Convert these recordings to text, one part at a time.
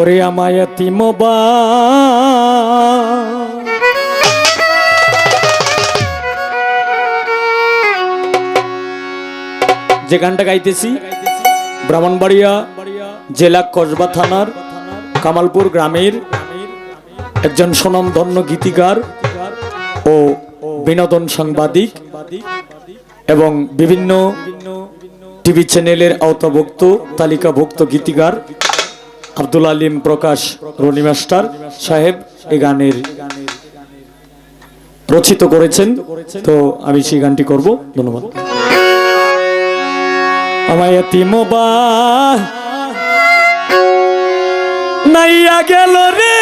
ওরে আমায় তিমবা যে গানটা গাইতেছি, ব্রাহ্মণবাড়িয়া জেলা কসবা থানার কামালপুর গ্রামের একজন সুনামধন্য গীতিকার ও বিনোদন সাংবাদিক এবং বিভিন্ন টিভি চ্যানেলের আওতাভুক্ত, তালিকাভুক্ত গীতিকার। আব্দুল আলিম প্রকাশ, রনি মাস্টার সাহেব এই গানের রচিত করেছেন। তো আমি সেই গানটি করব। ধন্যবাদ। আমায় নাইয়া গেল রে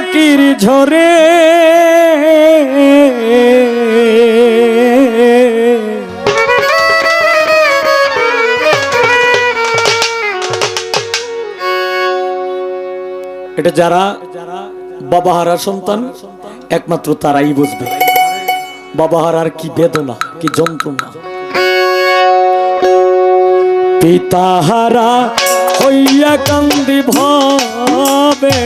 বৈশাখীর ঝরে। এটা যারা বাবা হারা সন্তান, একমাত্র তারাই বুঝবে। বাবা হারার কি বেদনা, কি যন্ত্রণা। পিতাহারা হইয়া কান্দি ভাবে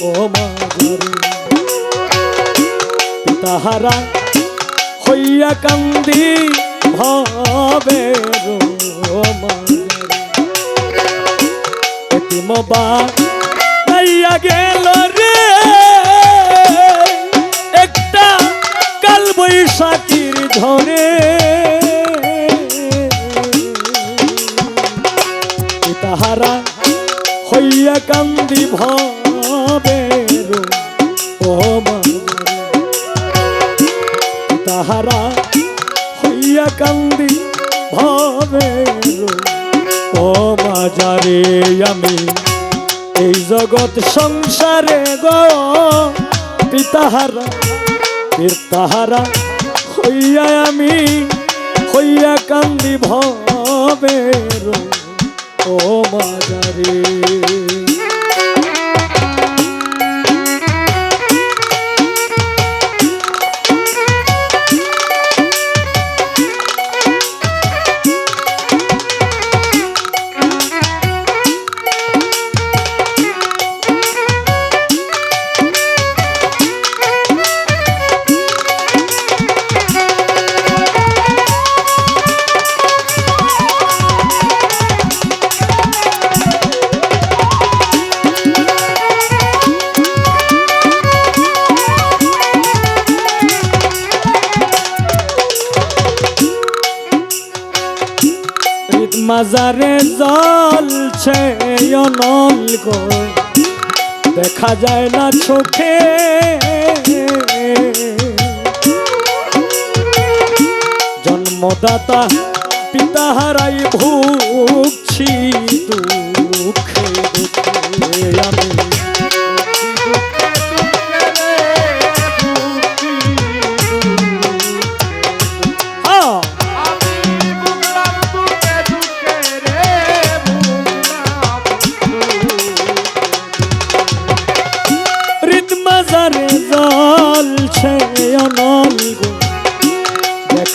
ও মাগরে পিতাহারা হইয়া কান্দি ভাবে এতিমবা নাইয়া গেল রে। একটা কাল বৈশাখীর ঝরে। তাহারা হইয়া কান্দি ভাবে ও তাহারা হইয়া কান্দি ভাবে ও বাজারে আমি এই জগৎ সংসারে গো। পিতাহারা পিতাহারা হইয়া আমি হইয়া কান্দি ভবে ও বাজারে মাজারে জলছে অনল গো দেখা যায় না চোখে। জন্মদাতা পিতা হারাই ভুগছি দুঃখে দুঃখে আমি।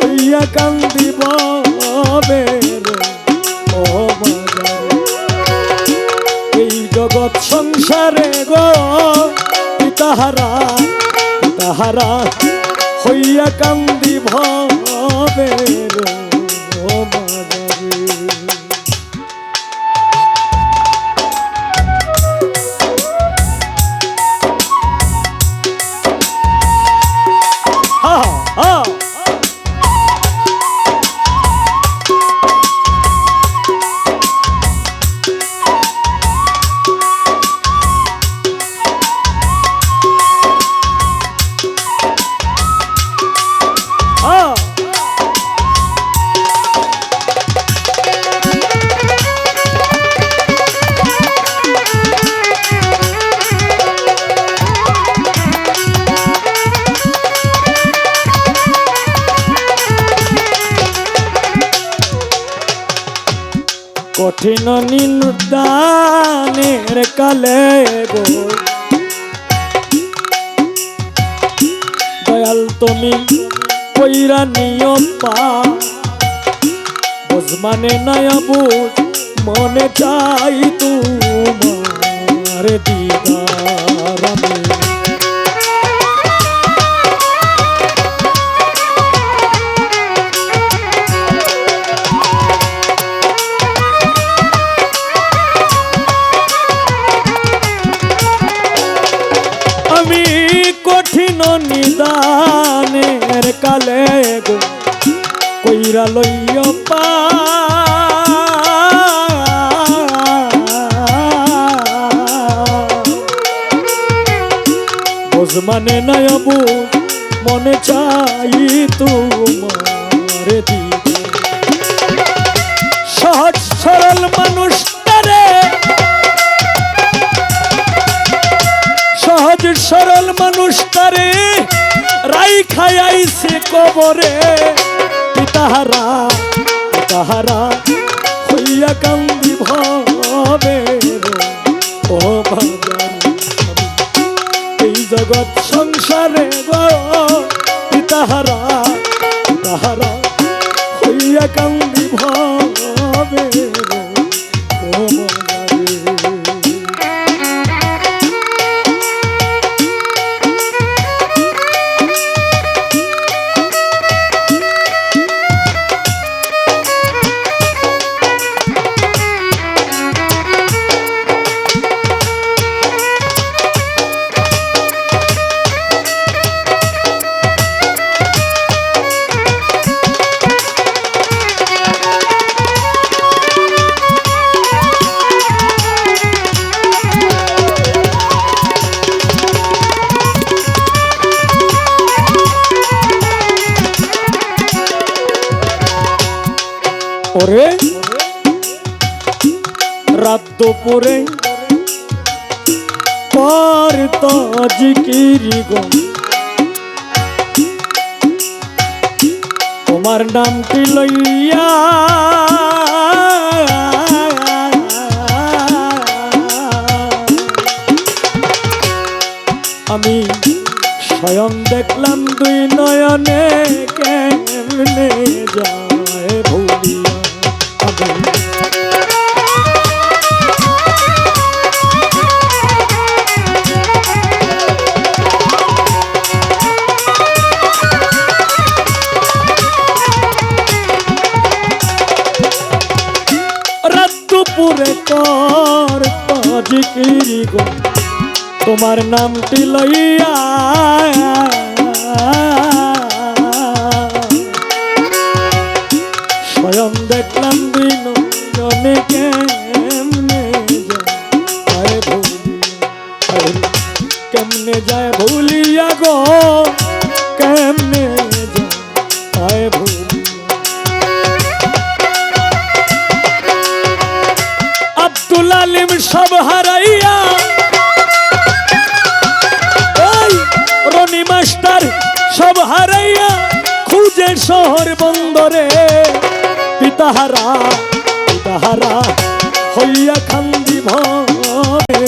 হইয়া কান্দিব। এই জগৎ সংসারে গো তাহারা তাহারা হইয়া কান্দিব ভবে কঠিন নিন্দানের কালে গো। দয়াল তুমি কইরা নিয়ম পা। বুঝমানে নয় বুঝ, মনে চাই দিদার কঠিন নিদানের কালে গো কইরা লইয় পা। বোঝ মানে নয় বুঝ মনে চাই তোমার। কবরে পিতাহারা পিতাহারা, হইয়া কান্দি ভবে ও বাজার এই জগৎ সংসারে গো, পিতাহারা পিতাহারা, হইয়া কান্দি ভবে ওরে রাত দুপুরে, পর তো জিকিরি গো। তোমার নামটি লইয়া? আমি স্বয়ং দেখলাম দুই নয়নে কেমনে ভুলিয়া আমি রাত দুপুরে কর জিকিরি গো তোমার নামটি লইয়া শহর বন্দরে পিতাহারা পিতাহারা, হইয়া খান্দি ভরে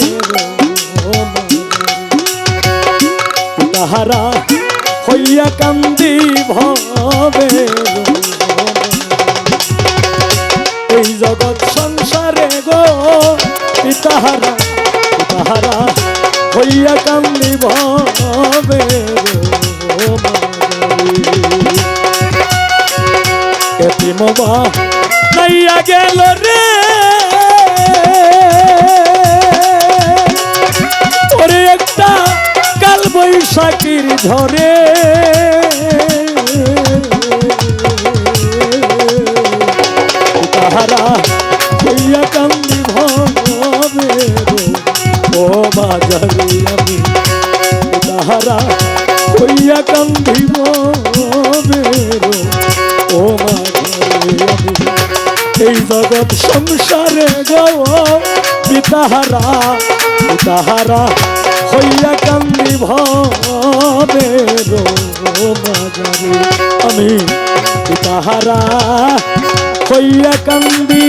পিতাহারা, হইয়া কান্দি ভবে এই জগৎ সংসারে গো পিতাহারা পিতাহারা, হইয়া কান্দি ভবে নাইয়া গেল রে ওরে একটা কাল বৈশাখীর ঝরে। তাহারা হইয়া কান্দি ভবে ও বাজারে আমি তাহারা হইয়া কান্দি ভবে এই জগৎ সংসারে গো পিতাহারা পিতাহারা হইয়া কান্দি ভবে বাজারে আমি পিতাহারা হইয়া কান্দি